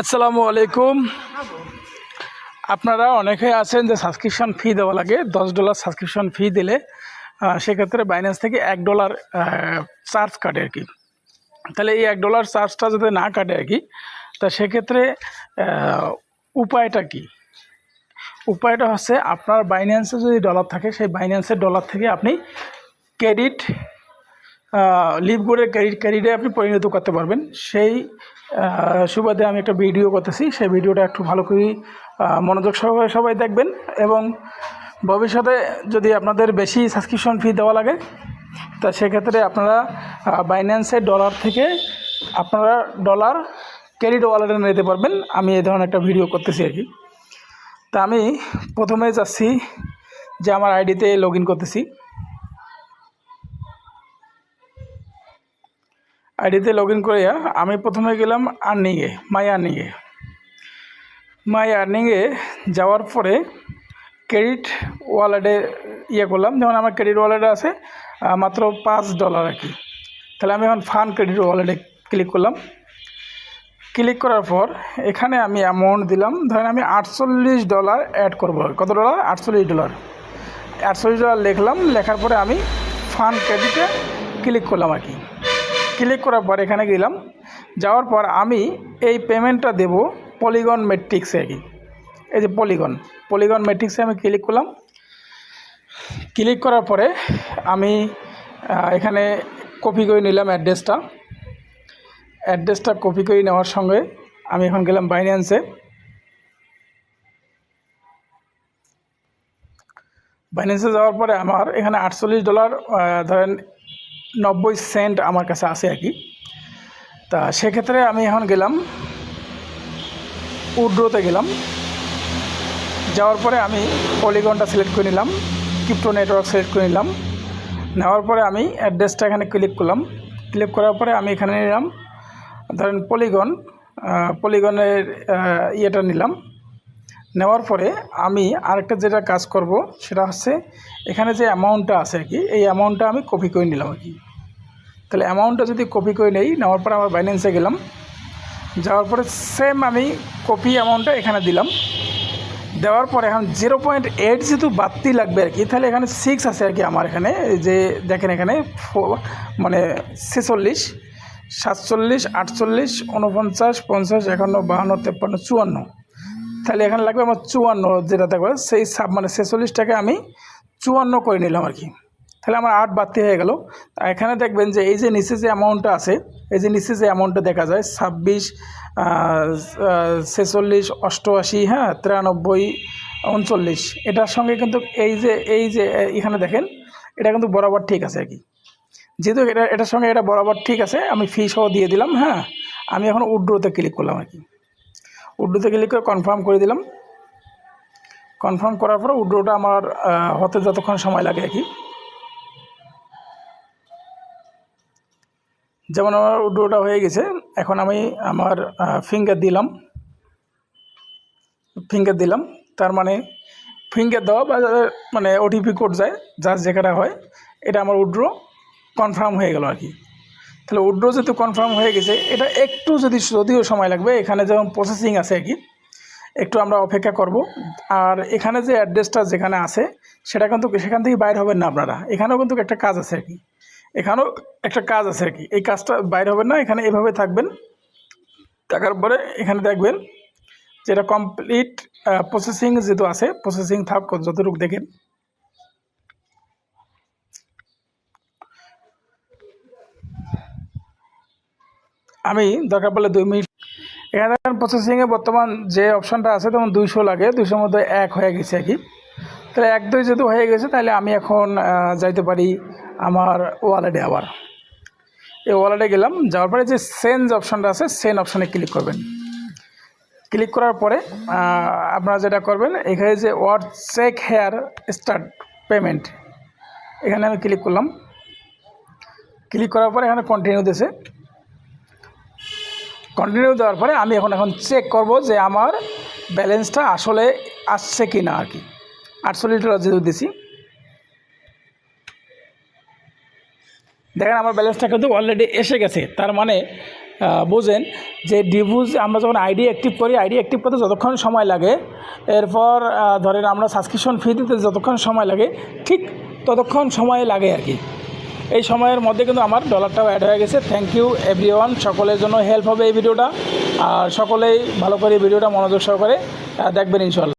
আসসালামু আলাইকুম। আপনারা অনেকে আছেন যে সাবস্ক্রিপশন ফি দেওয়া লাগে, দশ ডলার সাবস্ক্রিপশন ফি দিলে সেক্ষেত্রে বাইন্যান্স থেকে এক ডলার চার্জ কাটে আর কি। তাহলে এই এক ডলার চার্জটা যাতে না কাটে আর কি, তা সেক্ষেত্রে উপায়টা কি? উপায়টা হচ্ছে আপনার বাইন্যান্সে যদি ডলার থাকে, সেই বাইন্যান্সের ডলার থেকে আপনি ক্রেডিট লিভ করে ক্রেডিট ক্রেডিটে আপনি পরিণত করতে পারবেন। সেই সুবাদে আমি একটা ভিডিও করতেছি। সেই ভিডিওটা একটু ভালো করে মনোযোগ সহকারে সবাই দেখবেন এবং ভবিষ্যতে যদি আপনাদের বেশি সাবস্ক্রিপশন ফি দেওয়া লাগে, তা সেক্ষেত্রে আপনারা বাইন্যান্সের ডলার থেকে আপনারা ডলার ক্রেডিট ওয়ালেটে নিতে পারবেন। আমি এই ধরনের একটা ভিডিও করতেছি আর কি। তা আমি প্রথমে যাচ্ছি যে আমার আইডিতে লগ ইন করতেছি। আইডিতে লগ ইন করিয়া আমি প্রথমে গেলাম আর্নিংয়ে মাই আর্নিংয়ে মাই আর্নিংয়ে যাওয়ার পরে ক্রেডিট ওয়ালেটে ইয়ে করলাম, যেমন আমার ক্রেডিট ওয়ালেটে আছে মাত্র পাঁচ ডলার আর কি। তাহলে আমি এখন ফান ক্রেডিট ওয়ালেটে ক্লিক করলাম। ক্লিক করার পর এখানে আমি অ্যামাউন্ট দিলাম, ধরেন আমি আটচল্লিশ ডলার অ্যাড করব। কত ডলার আটচল্লিশ ডলার আটচল্লিশ ডলার লিখলাম, লেখার পরে আমি ফান ক্রেডিটে ক্লিক করলাম আর কি। ক্লিক করার পর এখানে গেলাম। যাওয়ার পর আমি এই পেমেন্টটা দেব পলিগন মেট্রিক্সে আর কি এই যে পলিগন পলিগন মেট্রিক্সে আমি ক্লিক করলাম। ক্লিক করার পরে আমি এখানে কপি করে নিলাম অ্যাড্রেসটা অ্যাড্রেসটা কপি করে নেওয়ার সঙ্গে আমি এখন গেলাম বাইন্যান্সে বাইন্যান্সে যাওয়ার পরে আমার এখানে আটচল্লিশ ডলার ধরেন নব্বই সেন্ট আমার কাছে আছে আর কি। তা সেক্ষেত্রে আমি এখন গেলাম, উড্রোতে গেলাম। যাওয়ার পরে আমি পলিগনটা সিলেক্ট করে নিলাম, ক্রিপ্টো নেটওয়ার্ক সিলেক্ট করে নিলাম। নেওয়ার পরে আমি অ্যাড্রেসটা এখানে ক্লিক করলাম। ক্লিক করার পরে আমি এখানে নিলাম, ধরেন পলিগন পলিগনের ইয়েটা নিলাম। নেওয়ার পরে আমি আরেকটা যেটা কাজ করব, সেটা হচ্ছে এখানে যে অ্যামাউন্টটা আছে আর কি, এই অ্যামাউন্টটা আমি কপি করে নিলাম আর কি। তাহলে অ্যামাউন্টটা যদি কপি করে নেই, নেওয়ার পরে আমার বাইন্যান্সে গেলাম। যাওয়ার পরে সেম আমি কপি অ্যামাউন্টটা এখানে দিলাম। দেওয়ার পরে এখন জিরো পয়েন্ট এইট যেহেতু বাড়তি লাগবে আর কি, তাহলে এখানে সিক্স আছে আর কি আমার এখানে যে দেখেন এখানে মানে ছেচল্লিশ, সাতচল্লিশ, আটচল্লিশ উনপঞ্চাশ পঞ্চাশ, একান্ন, বাহান্ন, তেপ্পান্ন, চুয়ান্ন। তাহলে এখানে লাগবে আমার চুয়ান্ন যেটা থাকবে সেই সাব মানে ছেচল্লিশটাকে আমি চুয়ান্ন করে নিলাম আর কি। তাহলে আমার আট বাড়তি হয়ে গেল। এখানে দেখবেন যে এই যে নিচে যে অ্যামাউন্টটা আছে, এই যে নিচে যে অ্যামাউন্টটা দেখা যায়, ছাব্বিশ ছেচল্লিশ, অষ্টআশি হ্যাঁ তিরানব্বই, উনচল্লিশ, এটার সঙ্গে কিন্তু এই যে এই যে এখানে দেখেন, এটা কিন্তু বরাবর ঠিক আছে আর কি। যেহেতু এটা, এটার সঙ্গে এটা বরাবর ঠিক আছে, আমি ফি সহ দিয়ে দিলাম হ্যাঁ আমি এখন উড্রোতে ক্লিক করলাম আর কি। উড্রোতে ক্লিক করে কনফার্ম করে দিলাম। কনফার্ম করার পর উড্রোটা আমার হতে যতক্ষণ সময় লাগে আর কি। যেমন আমার উড্রোটা হয়ে গেছে, এখন আমি আমার ফিঙ্গার দিলাম। ফিঙ্গার দিলাম, তার মানে ফিঙ্গার দেওয়া বা মানে ওটিপি কোড যায়, যার যেখানে হয়, এটা আমার উড্রো কনফার্ম হয়ে গেল আর কি। তাহলে উড্রো যেহেতু কনফার্ম হয়ে গেছে, এটা একটু যদি যদিও সময় লাগবে, এখানে যেমন প্রসেসিং আছে আর কি, একটু আমরা অপেক্ষা করব। আর এখানে যে অ্যাড্রেসটা যেখানে আছে, সেটা কিন্তু সেখান থেকে বাইর হবেন না আপনারা। এখানেও কিন্তু একটা কাজ আছে আর কি। এখানেও একটা কাজ আছে আর কি। এই কাজটা বাইর হবেন না, এখানে এভাবে থাকবেন। থাকার পরে এখানে দেখবেন যেটা কমপ্লিট প্রসেসিং যেহেতু আছে প্রসেসিং থাক যতটুকু দেখেন। আমি দরকার পড়লে দুই মিনিট এখানে দেখেন প্রসেসিংয়ে বর্তমান যে অপশানটা আছে তেমন দুইশো লাগে, দুইশোর মধ্যে এক হয়ে গেছে আর কি। তাহলে এক দুই যেহেতু হয়ে গেছে, তাহলে আমি এখন যাইতে পারি আমার ওয়ালেটে আবার। এই ওয়ালেটে গেলাম, যাওয়ার পরে যে সেন্স অপশানটা আছে সেন অপশানে ক্লিক করবেন। ক্লিক করার পরে আপনারা যেটা করবেন, এখানে যে word check here start payment এখানে আমি ক্লিক করলাম। ক্লিক করার পরে এখানে কন্টিনিউ দিয়েছে কন্টিনিউ দেওয়ার পরে আমি এখন এখন চেক করব যে আমার ব্যালেন্সটা আসলে আসছে কি না আর কি। আটচল্লিশ ডলার যেহেতু দিছি। দেখেন আমার ব্যালেন্সটা কিন্তু অলরেডি এসে গেছে। তার মানে বোঝেন যে ডিভুজ আমরা যখন আইডি অ্যাক্টিভ করি আইডি অ্যাক্টিভ করতে যতক্ষণ সময় লাগে, এরপর ধরেন আমরা সাবস্ক্রিপশন ফি দিতে যতক্ষণ সময় লাগে, ঠিক ততক্ষণ সময় লাগে আর কি। এই সময়ের মধ্যে কিন্তু আমার ডলারটাও অ্যাড হয়ে গেছে। থ্যাংক ইউ এভরিওয়ান সকলের জন্য হেল্প হবে এই ভিডিওটা। আর সকলেই ভালো করে এই ভিডিওটা মনোযোগ সহকারে দেখবেন ইনশাল্লাহ